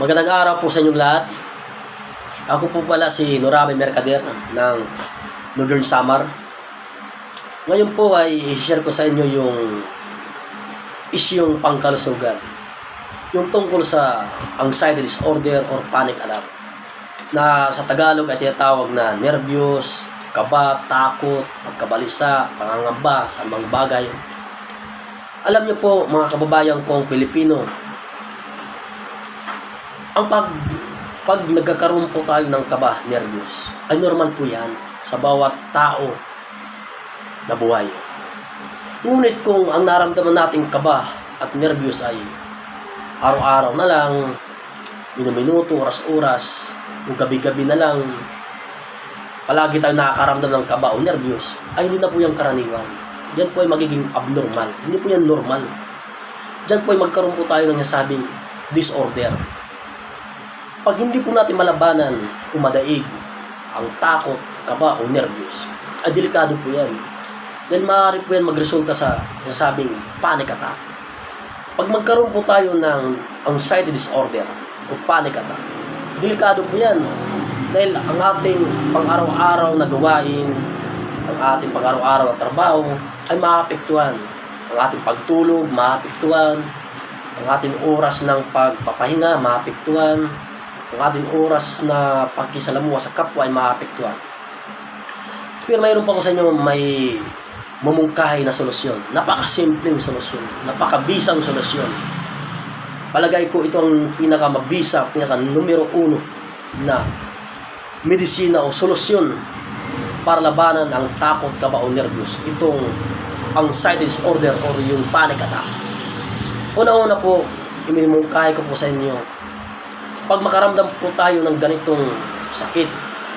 Magandang araw po sa inyong lahat. Ako po pala si Norabe Mercader ng Northern Samar. Ngayon po ay i-share ko sa inyo yung isyong pangkalusugan. Yung tungkol sa anxiety disorder or panic attack na sa Tagalog ay tinatawag na nervyos, kaba, takot, pagkabalisa, pangangamba sa mga bagay. Alam niyo po mga kababayan kong Pilipino, ang pag pag nagkakaroon po tayo ng kaba, nervyos, ay normal po yan sa bawat tao na buhay. Ngunit kung ang naramdaman nating kaba at nervyos ay araw-araw na lang, minuminuto, oras-oras, o gabi-gabi na lang, palagi tayo nakakaramdam ng kaba o nervyos, ay hindi na po yung karaniwan. Yan po ay magiging abnormal. Hindi po yan normal. Diyan po ay magkaroon po tayo ng nasabing disorder. Pag hindi po natin malabanan o madaig ang takot, kaba o nervyos, ay delikado po yan. Dahil maaari po yan magresulta sa nasabing panic attack. Pag magkaroon po tayo ng anxiety disorder o panic attack, delikado po yan. Dahil ang ating pang-araw-araw na gawain, ang ating pang-araw-araw na trabaho, ay maapektuhan. Ang ating pagtulog, maapektuhan. Ang ating oras ng pagpapahinga, maapektuhan. Ang ating oras na pagkisalamuha sa kapwa ay maapektuhan. Pero mayroon pa ko sa inyo may mamungkahi na solusyon. Napakasimpleng solusyon. Napakabisang solusyon. Palagay ko ito ang pinakamabisa, pinaka numero uno na medisina o solusyon para labanan ang takot, kaba o nervyos. Itong anxiety disorder or yung panic attack. Una-una po, imimungkahi ko po sa inyo, pag makaramdam po tayo ng ganitong sakit,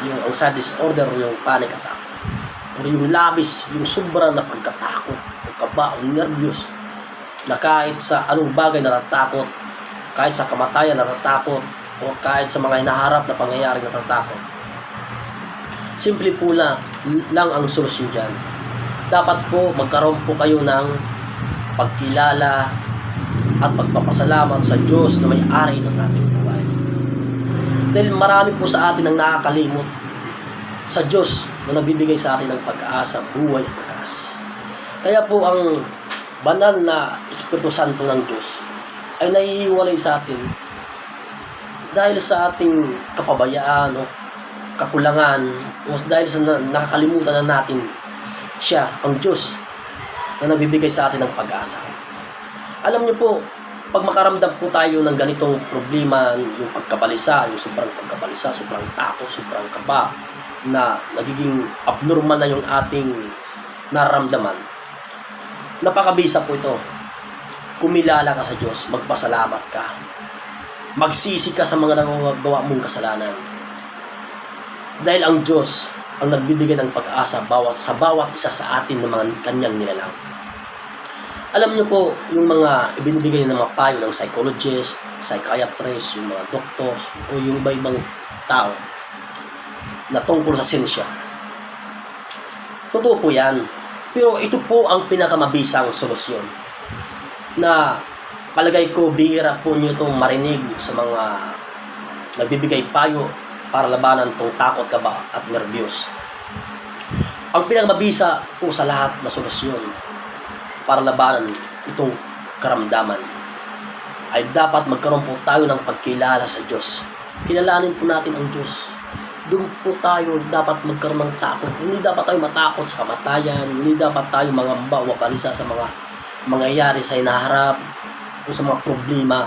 yung anxiety disorder yung panic attack, or yung labis, yung sobra na pagkatakot, o kaba o nervyos, na kahit sa anong bagay natatakot, kahit sa kamatayan natatakot, o kahit sa mga hinaharap na pangyayari natatakot. Simple po lang, lang ang solusyon dyan. Dapat po magkaroon po kayo ng pagkilala at pagpapasalamat sa Diyos na may-ari ng ating. Dahil marami po sa atin ang nakakalimot sa Diyos na nagbibigay sa atin ng pag-asa, buhay at lakas. Kaya po ang banal na Espiritu Santo ng Diyos ay naiiwalay sa atin dahil sa ating kapabayaan o kakulangan o dahil sa na, nakakalimutan na natin siya, ang Diyos na nagbibigay sa atin ng pag-asa. Alam niyo po, pag makaramdam po tayo ng ganitong problema, yung pagkabalisa, yung sobrang pagkabalisa, sobrang takot, sobrang kaba, na nagiging abnormal na yung ating nararamdaman, napakabisa po ito. Kumilala ka sa Diyos, magpasalamat ka. Magsisi ka sa mga nagagawa mong kasalanan. Dahil ang Diyos ang nagbibigay ng pag-asa bawat sa bawat isa sa atin ng mga kanyang nilalang. Alam niyo po, yung mga ibinibigay ng mga payo ng psychologist, psychiatrist, yung mga doctors, o yung iba-ibang tao na tungkol sa sinsya. Totoo po yan. Pero ito po ang pinakamabisang solusyon na palagay ko bihira po niyo itong marinig sa mga nagbibigay payo para labanan itong takot, kaba at nervyos. Ang pinakamabisa po sa lahat na solusyon para labanan itong karamdaman ay dapat magkaroon po tayo ng pagkilala sa Diyos. Kilalanin po natin ang Diyos. Doon po tayo dapat magkaroon ng takot. Hindi dapat tayo matakot sa kamatayan. Hindi dapat tayo mangamba o mabalisa sa mga mangyayari sa inaharap o sa mga problema.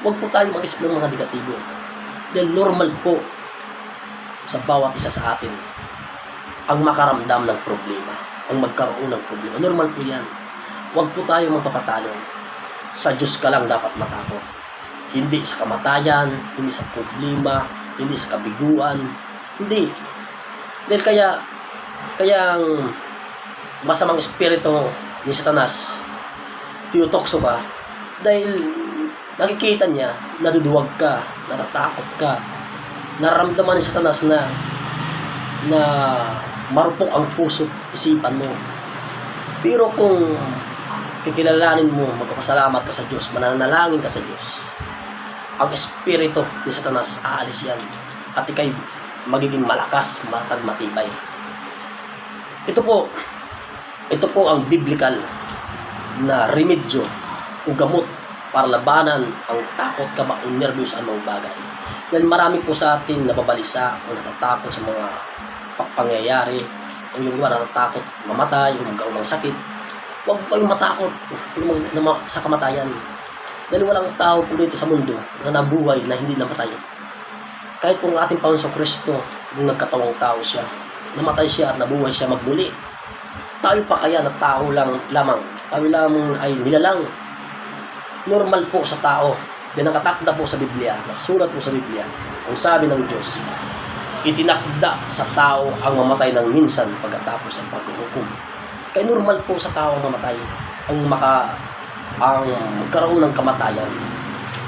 Huwag po tayo mag-isip ng mga negatibo. Dahil normal po sa bawat isa sa atin ang makaramdam ng problema, ang magkaroon ng problema. Normal po yan. Huwag po tayo magpapatalo. Sa Diyos ka lang dapat matakot. Hindi sa kamatayan, hindi sa problema, hindi sa kabiguan. Hindi. Dahil kaya, kaya ang masamang espiritu ni Satanas, tiyutokso ka, dahil nakikita niya, naduduwag ka, natatakot ka, nararamdaman ni Satanas na na marupok ang puso, isipan mo. Pero kung kikilalanin mo, magpapasalamat ka sa Diyos, mananalangin ka sa Diyos, ang espiritu ni Satanas, aalis yan. At ikay magiging malakas, matag, matibay. Ito po, ito po ang biblical na remedyo o gamot para labanan ang takot, kaba, o nervyos anong bagay. Dahil marami po sa atin nababalisa o natatakot sa mga pa- pangyayari o yung iba natatakot mamatay o magkaroon sakit. Huwag kayong matakot sa kamatayan. Dahil walang tao po dito sa mundo na nabuhay na hindi namatay. Kahit kung ating Panginoon Kristo, nung nagkatawang tao siya, namatay siya at nabuhay siya magmuli. Tayo pa kaya na tao lang lamang. Tayo lamang ay nilalang. Normal po sa tao. Dahil nakatakda po sa Biblia, nakasulat po sa Biblia, ang sabi ng Diyos, itinakda sa tao ang mamatay ng minsan pagkatapos ng paghuhukom. Kaya normal po sa tao ang mamatay, ang maka ang magkaroon ng kamatayan.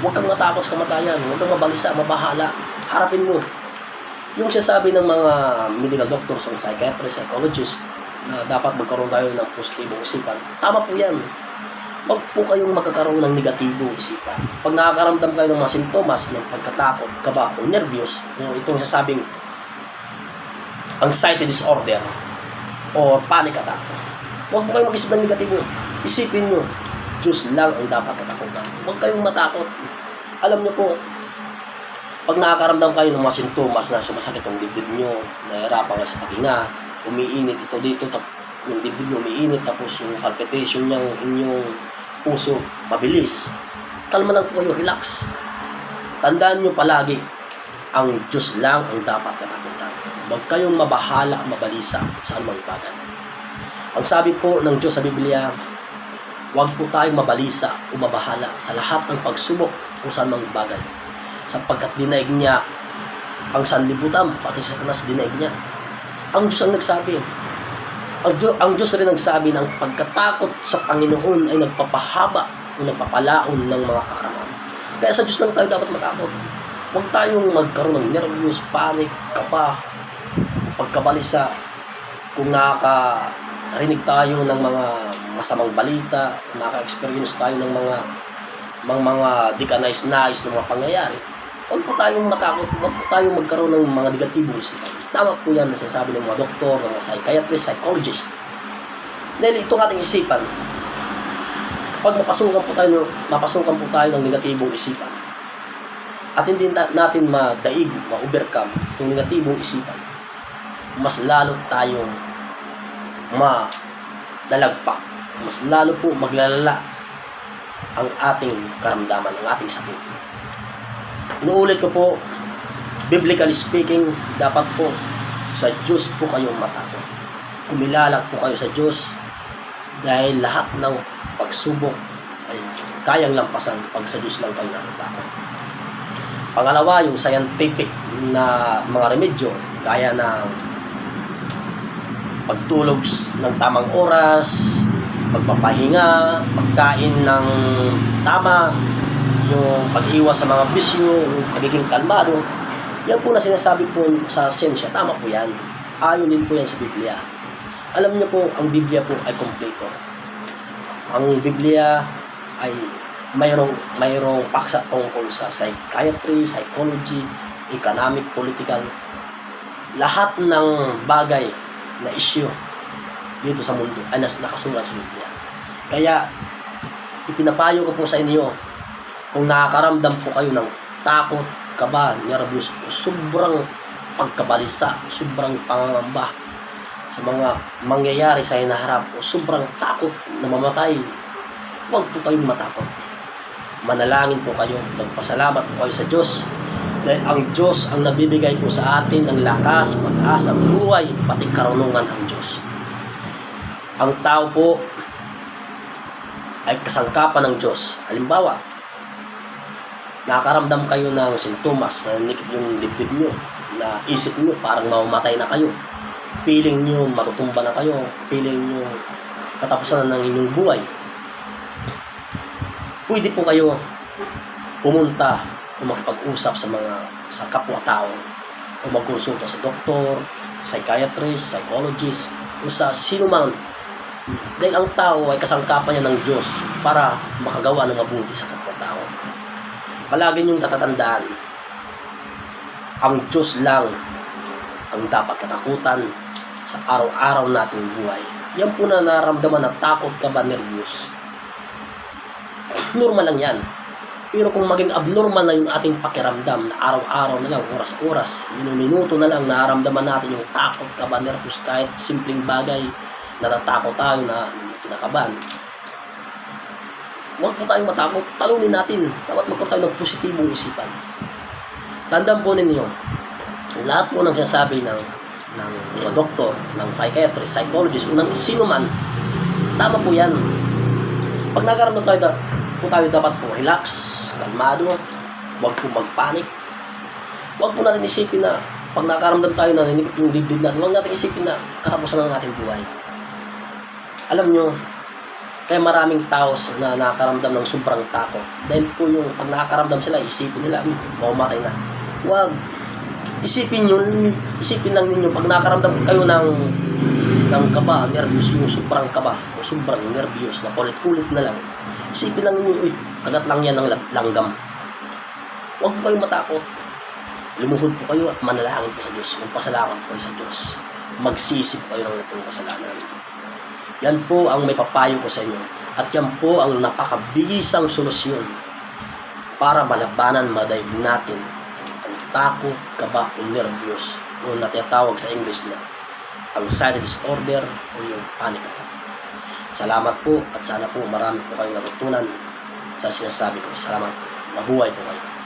Huwag kang matakot sa kamatayan, huwag kang mabalisa, mabahala. Harapin mo. Yung sinasabi ng mga medical doctors, ang psychiatrists, psychologists, na dapat magkaroon tayo ng positibong isipan, tama po yan. Huwag po kayong magkakaroon ng negatibong isipan. Pag nakakaramdam kayo ng mga sintomas ng pagkatakot, kaba, o nervyos, o itong sasabing anxiety disorder, or panic attack, huwag kayong mag-isip ng negatibo. Isipin nyo, Diyos lang ang dapat katakutan. Huwag kayong matakot. Alam nyo po, pag nakakaramdam kayo ng mga sintomas na sumasakit ang dibdib nyo, nahihirapan kayo sa paghinga, umiinit ito dito, yung dibdib nyo umiinit, tapos yung palpitation ng inyong puso mabilis. Kalma lang po kayo, relax. Tandaan nyo palagi, ang Diyos lang ang dapat katakutan. Huwag kayong mabahala, mabalisa sa anumang bagay. Ang sabi po ng Diyos sa Biblia, huwag po tayong mabalisa o mabahala sa lahat ng pagsubok kung saan mang bagay. Sapagkat dinaig niya ang sanlibutan, pati sa tanas dinaig niya. Ang Diyos ang nagsabi. Ang Diyos, ang Diyos rin nagsabi ng pagkatakot sa Panginoon ay nagpapahaba o nagpapalaon ng mga kaarawan. Kaya sa Diyos lang tayo dapat matakot. Huwag tayong magkaroon ng nervous, panic, kapa, pagkabalisa. Kung nakakarinig tayo ng mga masamang balita, nakaka-experience tayo ng mga mga, mga di ka nais-nais ng mga pangyayari, huwag po tayong matakot, huwag po tayong magkaroon ng mga negatibong isipan. Tama po yan na sinasabi ng mga doktor, ng mga psychiatrist, psychologist. Dahil itong ating isipan, kapag mapasukan po tayo, mapasukan po tayo ng negatibong isipan, at hindi na- natin madaig, ma-overcome itong negatibong isipan, mas lalo tayong malalagpak, mas lalo po maglalala ang ating karamdaman, ang ating sakit. Inuulit ko po, biblically speaking, dapat po sa Diyos po kayong matakot. Kumilalak po kayo sa Diyos dahil lahat ng pagsubok ay kayang lampasan pag sa Diyos lang kayo natatakot. Pangalawa, yung scientific na mga remedyo, gaya ng pagtulog ng tamang oras, pagpapahinga, pagkain ng tama, yung pag-iwas sa mga bisyo, yung pagiging kalmado, yan po na sinasabi po sa sensya, tama po yan. Ayon din po yan sa Biblia. Alam niyo po, ang Biblia po ay kompleto. Ang Biblia ay mayroong mayroong paksa tungkol sa psychiatry, psychology, economic, political, lahat ng bagay na issue dito sa mundo ay nas nakasulat sa Biblia. Kaya ipinapayo ko po sa inyo kung nakakaramdam po kayo ng takot, kaba, nervous, o sobrang pagkabalisa, sobrang pangangamba sa mga mangyayari sa hinaharap o sobrang takot na mamatay, huwag po kayong matakot. Manalangin po kayo, magpasalamat po kayo sa Diyos. Dahil ang Diyos ang nagbibigay po sa atin ng lakas, pag-asa, buhay, pati karunungan ang Diyos. Ang tao po ay kasangkapan ng Diyos. Halimbawa, nakakaramdam kayo ng sintomas sa nikip yung dibdib nyo, na isip nyo parang mamamatay na kayo. Feeling nyo matutumba na kayo, feeling nyo katapusan na ng inyong buhay. Pwede po kayo pumunta o makipag-usap sa mga sa kapwa-tao o magkonsulta sa doktor, psychiatrist, psychologist, o sa sino man. Dahil ang tao ay kasangkapan niya ng Diyos para makagawa ng mabuti sa kapwa-tao. palagi niyong tatatandaan, ang Diyos lang ang dapat katakutan sa araw-araw nating buhay. Yan po na naramdaman na takot ka ba, nervyos. Normal lang yan. Pero kung maging abnormal na yung ating pakiramdam na araw-araw na lang, oras-oras, minuminuto na lang, naramdaman natin yung takot ka ba, nervyos, kahit simpleng bagay, natatakot tayo na kinakabahan. Huwag po tayong matakot. Talunin natin. Dapat magkaroon tayo ng positibong isipan. Tandaan po ninyo, lahat po ng sinasabi ng ng mga doktor, ng psychiatrist, psychologist, o ng sino man, tama po yan. Pag nagkaroon tayo, po tayo dapat po relax, kalmado, huwag po magpanik. Huwag po natin isipin na pag nakaramdam tayo na naninipit yung dibdib natin, huwag natin isipin na katapusan ng ating buhay. Alam nyo, kaya maraming tao na nakakaramdam ng sobrang takot. Dahil po yung pag nakakaramdam sila, isipin nila, "Hmm, mamamatay na. Huwag. Isipin nyo, isipin lang ninyo, pag nakakaramdam kayo ng ng kaba, nervyos, yung sobrang kaba, o sobrang nervyos, na kulit-kulit na lang, isipin lang ninyo, uy, kagat lang yan ng langgam. Huwag po kayong matakot. Lumuhod po kayo at manalangin po sa Diyos. Magpasalamat po sa Diyos. Magsisip kayo ng inyong kasalanan. Yan po ang may papayo ko sa inyo. At yan po ang napakabisang solusyon para malabanan madaig natin ang takot, kaba, o nervyos o natatawag sa English na anxiety disorder o yung panic attack. Salamat po at sana po marami po kayong natutunan sa sinasabi ko. Salamat. Mabuhay po kayo.